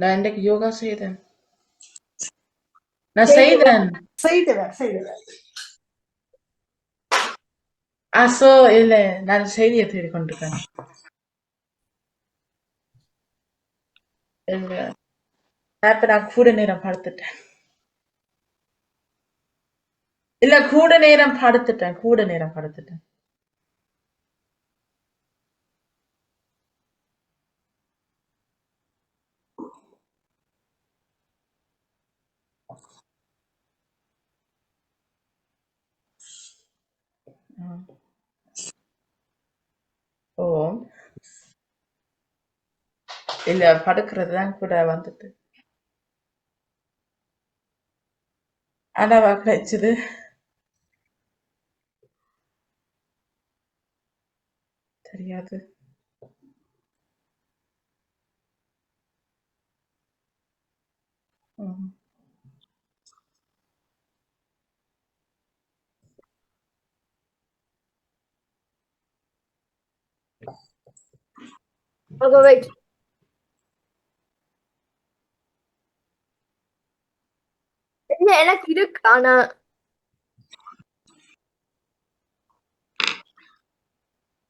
நான் இன்றைக்கு யோகா செய்தேன். நான் செய்தேன். செய்தவர் ஆ சோ இல்ல நான் செய்தியை தேடி கொண்டிருக்கேன். இல்ல. அப்ப நான் கூட நேரம் படுத்துட்டேன். இல்ல கூட நேரம் படுத்துட்டேன் கூட நேரம் படுத்துட்டேன். இல்ல படுக்கிறது தான் கூட வந்துட்டு. அடவா கிடைச்சது தெரியாது. Okay, wait. இல்ல எனக்கு இருக்கு ஆனா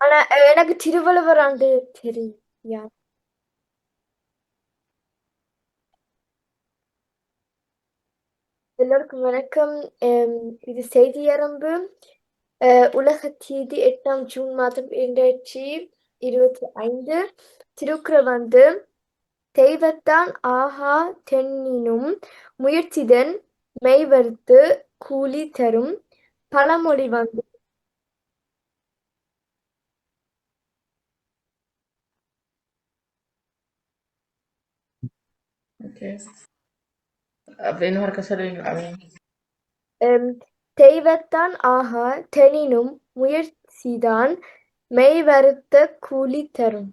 ஆனா எனக்கு திருவள்ளுவர் ஆண்டு தெரியா எல்லோருக்கும் வணக்கம். இது செய்தியரம்பு அஹ், உலக தேதி எட்டாம் ஜூன் மாதம் இரண்டாயிரத்தி இருபத்தி ஐந்து. திருக்குறள் வந்து தெய்வத்தான் ஆஹா தென்னினும் முயற்சிதன் மெய்வருத்து கூலி தரும். பழமொழி வந்து ஓகே. அப்ப இன்னொருக்க சொல்லுவீங்களா? எம், தெய்வத்தான் ஆஹா தெனினும் முயற்சிதான். மெய்வருத்த கூலி தரும்.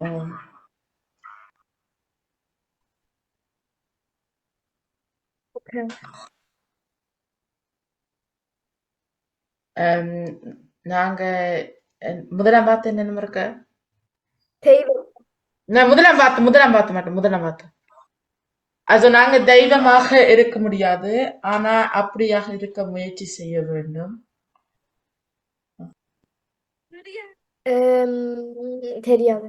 ம். Okay. அம், நாங்க அஹ், முதலாம் பார்த்து என்ன இருக்கா தெய்வம் நான் முதலாம் பார்த்து முதலாம் பார்த்து மாட்டேன் முதலாம் பார்த்து அது நாங்க தெய்வமாக இருக்க முடியாது ஆனா அப்படியாக இருக்க முயற்சி செய்ய வேண்டும் தெரியாது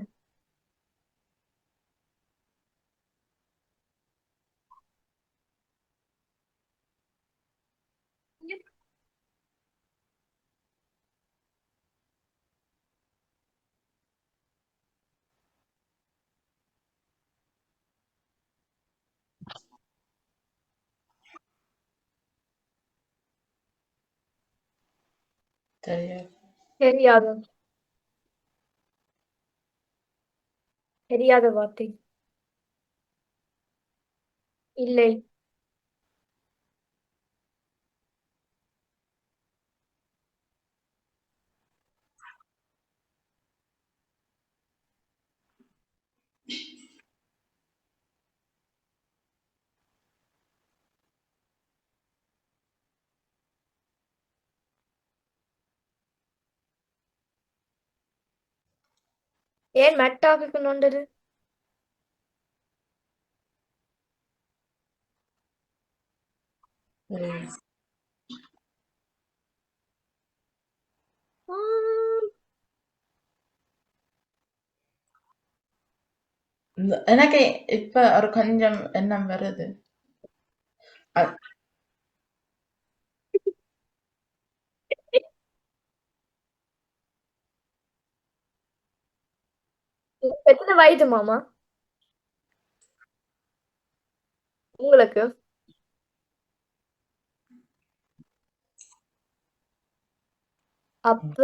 தெரியாது. தெரியாது. தெரியாத வார்த்தை. இல்லை. ஏன் மெட்டாவுக்கு நோண்டது? எனக்கு இப்ப ஒரு கொஞ்சம் எண்ணம் வருது. அ- எத்தனை வயது மாமா உங்களுக்கு அப்ப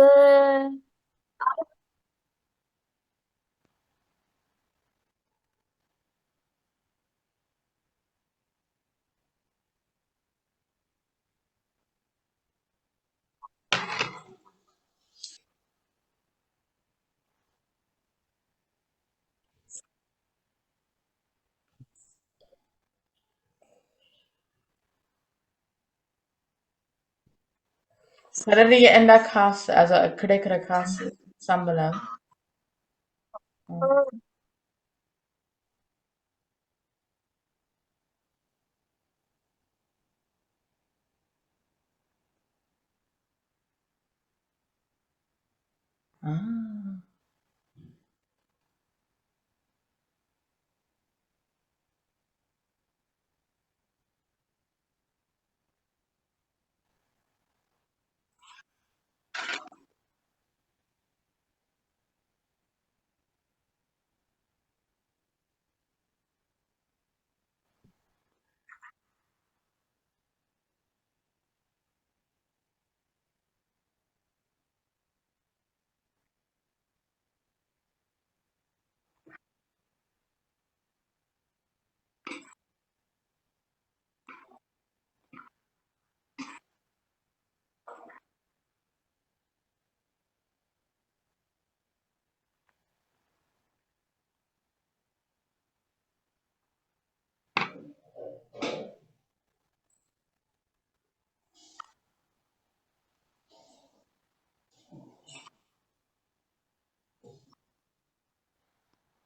Suddenly je en dat gas, also een krekere gas, sambelen.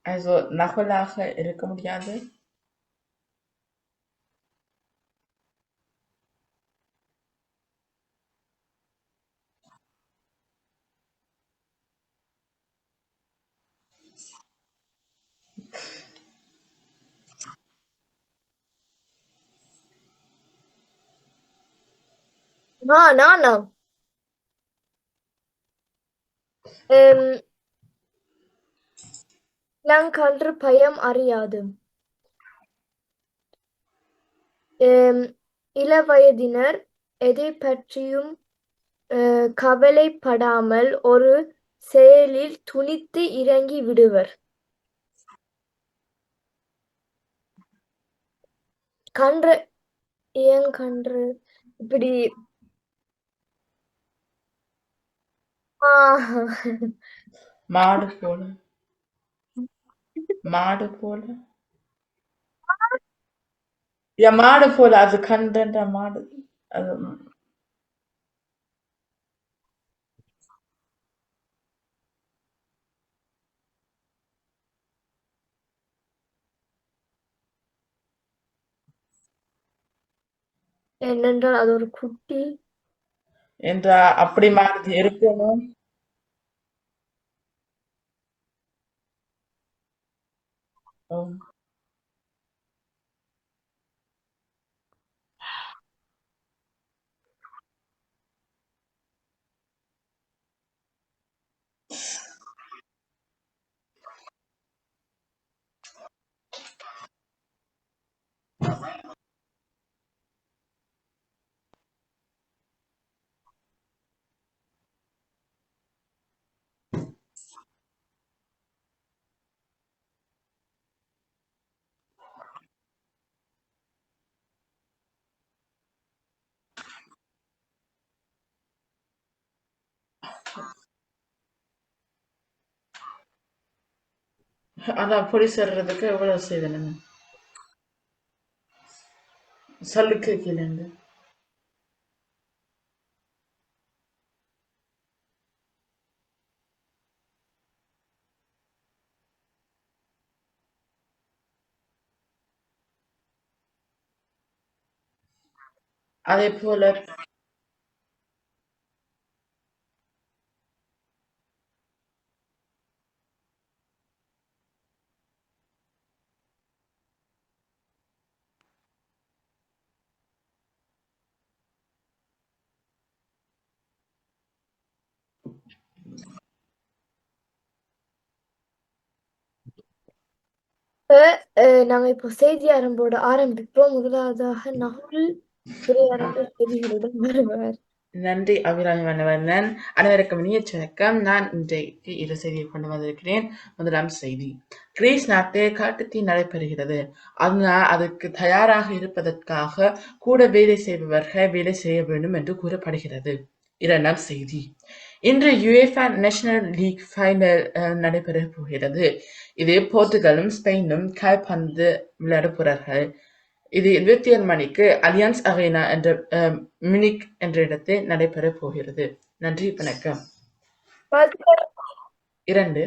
Also Nahuelaje recomediado. No, no, no. Ähm, கன்று பயம் அறியாது. இளவயதினர் எதை பற்றியும் அஹ், கவலைப்படாமல் ஒரு செயலில் துணித்து இறங்கி விடுவர். கன்று ஏன் கன்று? இப்படி. மாடு போல. மாடு போல? Ja, மாடு போல அது கண்டன்ற மாடு. அது என்னென்றால் அது ஒரு குட்டி என்ற அப்படி மாதிரி இருக்கணும். Um, அதான் பொடி சொல்றதுக்கு எவ்வளவு செய்தேன் சொல்லுக்கு கீழேந்து அதே போல நாங்க இப்போ செய்தி அரம்போட ஆரம்பிப்போம். முதலாவதாக நகுல் செய்திகளுடன் வருவார் நன்றி அபிராமி மன்னவண்ணன் அனைவருக்கும் இனிய வணக்கம். நான் இன்றைக்கு இரு செய்தியை கொண்டு வந்திருக்கிறேன். முதலாம் செய்தி. கிரீஸ் நாட்டில் காட்டுத்தீ நடைபெறுகிறது. அதனால் அதுக்கு தயாராக இருப்பதற்காக கூட வேலை செய்பவர்கள் வேலை செய்ய வேண்டும் என்று கூறப்படுகிறது. இரண்டாம் செய்தி. இன்று யுஎஃபா நேஷனல் லீக் ஃபைனல் நடைபெறப் போகிறது. இது போர்த்துகலும் ஸ்பெயினும் கால்பந்து விளையாட போறார்கள். இது 21 மணிக்கு அலியன்ஸ் அகைனா என்ற அஹ், என்ற இடத்தில் நடைபெறப் போகிறது. நன்றி வணக்கம். இரண்டு.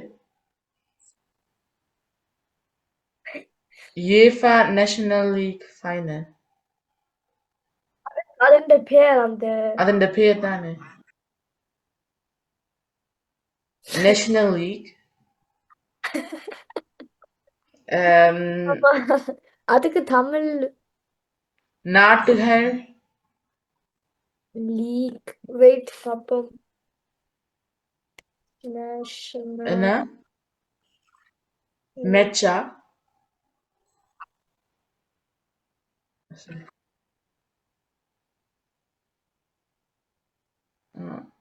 UEFA நேஷனல் லீக் ஃபைனல் അതിന്റെ പേരെന്ത് അതിന്റെ പേരെന്താണ് നാഷണൽ ലീഗ് அதுக்கு தமிழ் நாட்டுகள் லீக் வெயிட் அப்போ என்ன மெச்சா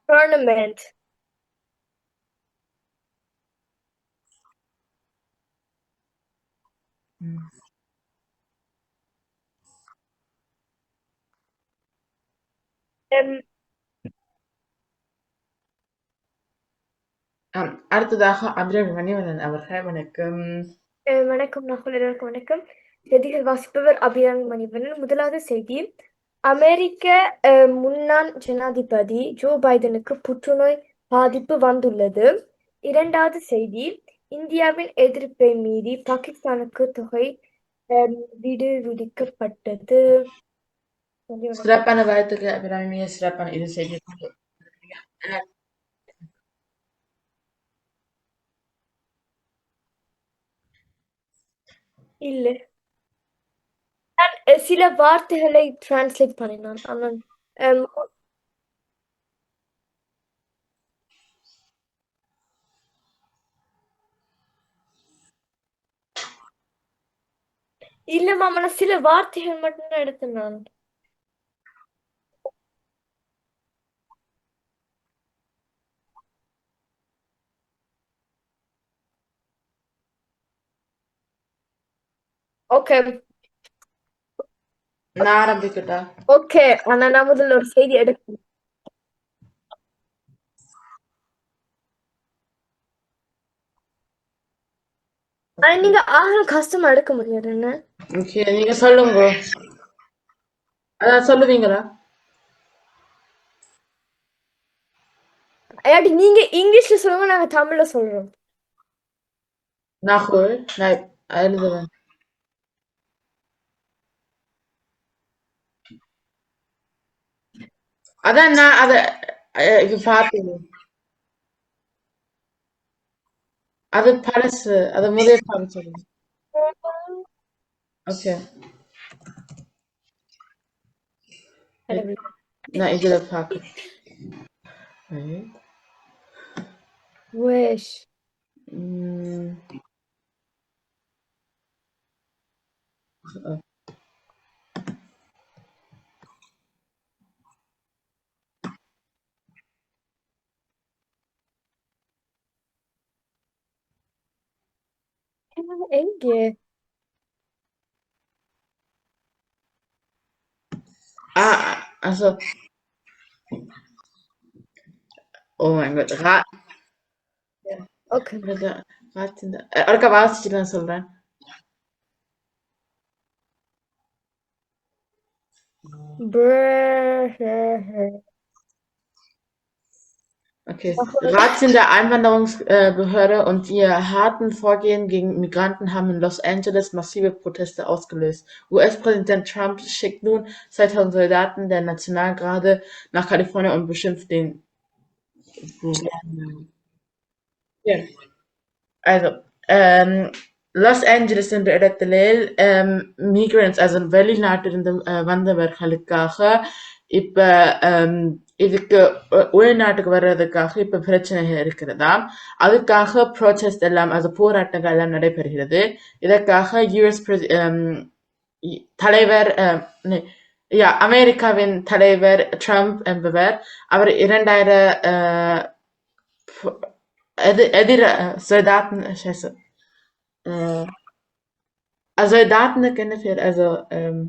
டோர்னமெண்ட் ஆம், அடுத்ததாக அபிராமி மணிவண்ணன் அவர்கள் வணக்கம் வணக்கம் நகுல் எல்லாருக்கும் வணக்கம் செய்திகள் வாசிப்பவர் அபிராமி மணிவண்ணன் முதலாவது செய்தி அமெரிக்க அஹ், முன்னாள் ஜனாதிபதி ஜோ பைடனுக்கு புற்றுநோய் பாதிப்பு வந்துள்ளது. இரண்டாவது செய்தி இந்தியாவின் எதிர்ப்பை மீறி பாகிஸ்தானுக்கு தொகை அஹ், வணக்கம். சிறப்பான வாழ்த்துக்கள் அபிராமி மிக சிறப்பான இது செய்தி. இல்ல. Dolayısıyla var hele translate paninden anladın. Um, ಇಲ್ಲ ಮಾಮನ ಸಿಲೆ ವಾರ್ತೆ ಹೇಳ್ಮಟ್ಟನ್ನ நான் ஆரம்பிக்கட்டா? ஓகே ஆனா நான் முதல்ல ஒரு செய்தி எடுக்கணும் ஆனா நீங்க ஆகணும் கஷ்டமா எடுக்க முடியாது என்ன? நீங்க சொல்லுங்க அதான் சொல்லுவீங்களா? ஐயாட்டி நீங்க இங்கிலீஷ்ல சொல்லுங்க நாங்க தமிழ்ல சொல்றோம். நான் எழுதுவேன். அதான் நான் அத அஹ், இது பார்த்தேன் அது பழசு அது முதல் பாடம் சொல்லுங்க ஓகே கடவுளே. நான் இதுல பார்க்கிறேன் Wait. Wish. Mm. Ya Ege. Ah, also. Oh mein Gott, Ra Ja, okay. Olga, Ratzinger. Äh, Olga Varzinger soll rein. Brrrr. Okay. Razzien der Einwanderungsbehörde und ihr harten Vorgehen gegen Migranten haben in Los Angeles massive Proteste ausgelöst. US-Präsident Trump schickt nun 2000 Soldaten der Nationalgarde nach Kalifornien und beschimpft den. Ja. Also, ähm, Los Angeles in Beirut Delil, ähm, migrants, also Berlin in the äh, Vandenberg Halikkache, இப்ப இதுக்கு உள்நாட்டுக்கு வர்றதுக்காக இப்ப பிரச்சனைகள் இருக்கிறதா அதுக்காக protest எல்லாம் அது போராட்டங்கள் எல்லாம் நடைபெறுகிறது இதற்காக யுஎஸ் தலைவர் யா அமெரிக்காவின் தலைவர் ட்ரம்ப் என்பவர் அவர் இரண்டாயிரம் எதி- எதிர Soldaten, scheiße. Also Soldaten kennen wir, also ähm,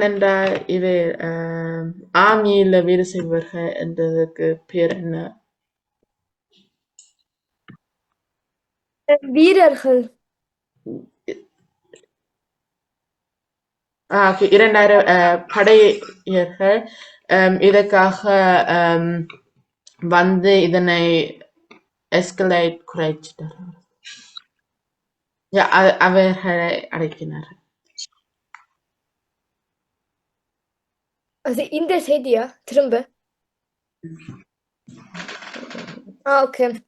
என்ற இது ஆம், ஆர்மியில வேலை செய்பவர்கள் என்றதுக்கு பேர் என்ன வீரர்கள். இரண்டாயிரம் படையர்கள் இதற்காக வந்து இதனை எஸ்கலேட் குறைச்சிட்டார் Ja, அ- அவர்களை அடக்கினார் Also in der sedia, Trümbe. Ah, okay.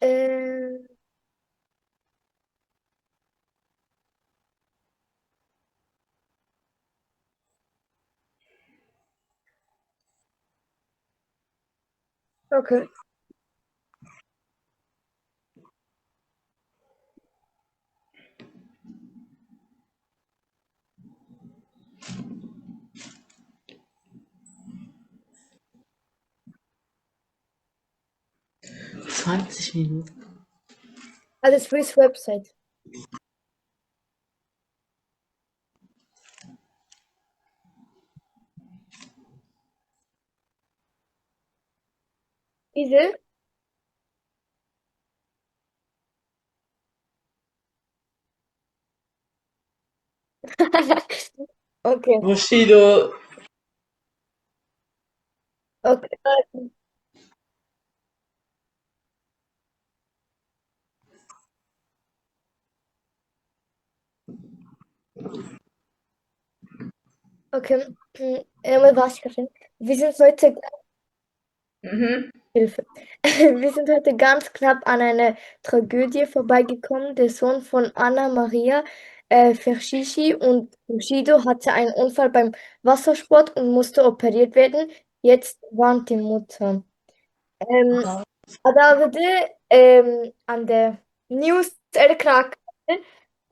Ee, okay. Zwanzig Minuten Also Swiss Website. இது Okay, Bushido okay. Okay, einmal war ich Wir sind heute. Mhm. Hilfe. Wir sind heute ganz knapp an einer Tragödie vorbeigekommen. Der Sohn von Anna Maria äh, Verschichi und Bushido hatte einen Unfall beim Wassersport und musste operiert werden. Jetzt warnt die Mutter. Ähm, wow. Adavide ähm, an der News äh, erkrankt.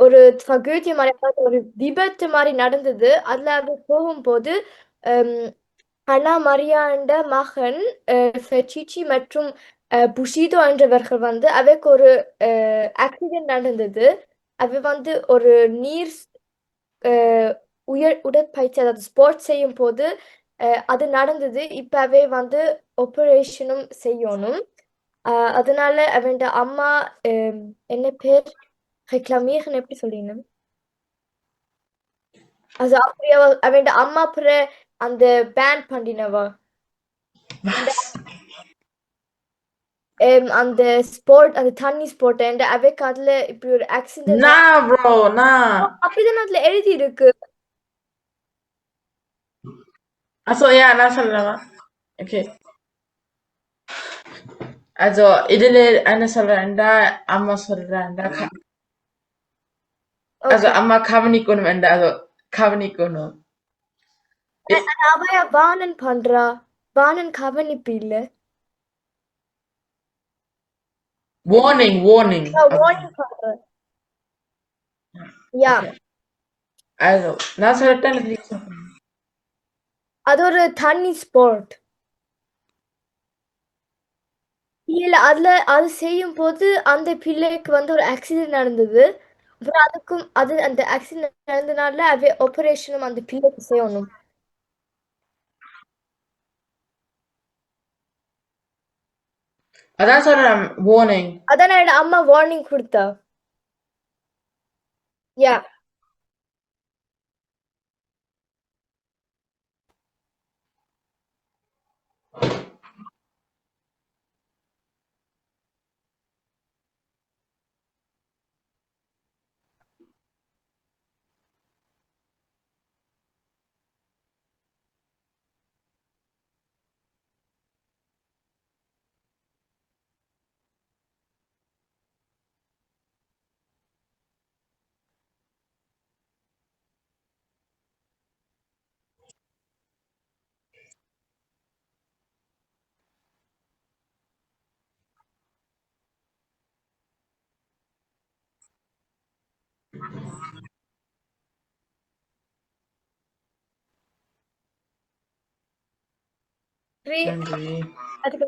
ஒரு tragödie மாதிரி அதாவது ஒரு விபத்து மாதிரி நடந்தது. அதுல அது போகும்போது ähm, அண்ணா மரியாண்ட மகன் அஹ், ஃபெச்சிச்சி மற்றும் அஹ், புஷிதோ என்றவர்கள் வந்து அவைக்கு ஒரு ஆக்சிடென்ட் நடந்தது. அவ வந்து ஒரு நீர் அஹ், உயர் உடற்பயிற்சி அதாவது ஸ்போர்ட்ஸ் செய்யும் போது அஹ், அது நடந்தது. இப்ப அவை வந்து ஆபரேஷனும் செய்யணும். அஹ், அதனால அவன் அம்மா அஹ், என்ன பேர்? ரெக்ளமிeren எப்படி சொல்லிடணும் also அப்படியே அவன் அம்மா பிற அந்த பேன் பண்ணினவா Was? ähm, அந்த ஸ்போர்ட் அந்த தண்ணி ஸ்போர்ட் and அவைக்கு அதுல இப்படி ஒரு ஆக்சிடென்ட் Na, Bro, na. அப்படிதான் அதுல எழுதி இருக்கு Achso, ja, na, சொல்லலாமா Okay. Also, இதுல என்ன சொல்றேன்டா அம்மா சொல்றேன்டா க- also Okay. அம்மா கவனிக்கணும் என்ற also கவனிக்கணும் அவ வானன் பண்றா வானன் கவனிப்பு இல்ல warning warning okay. வார்னிங் பண்ற யா Okay. also நான் சொல்லட்டேன்? அது ஒரு தண்ணி ஸ்போர்ட் இல்ல அதுல அது செய்யும் போது அந்த பிள்ளைக்கு வந்து ஒரு ஆக்சிடென்ட் நடந்தது அப்புறம் அதுக்கும் அது அந்த ஆக்சிடென்ட் நடந்தனால அவ ஆபரேஷனும் அந்த பிள்ளைக்கு செய்யணும். அதான் சொல்றேன் warning. அதான் என்னோட அம்மா வார்னிங் கொடுத்தா. யா நன்றி. அதுக்கு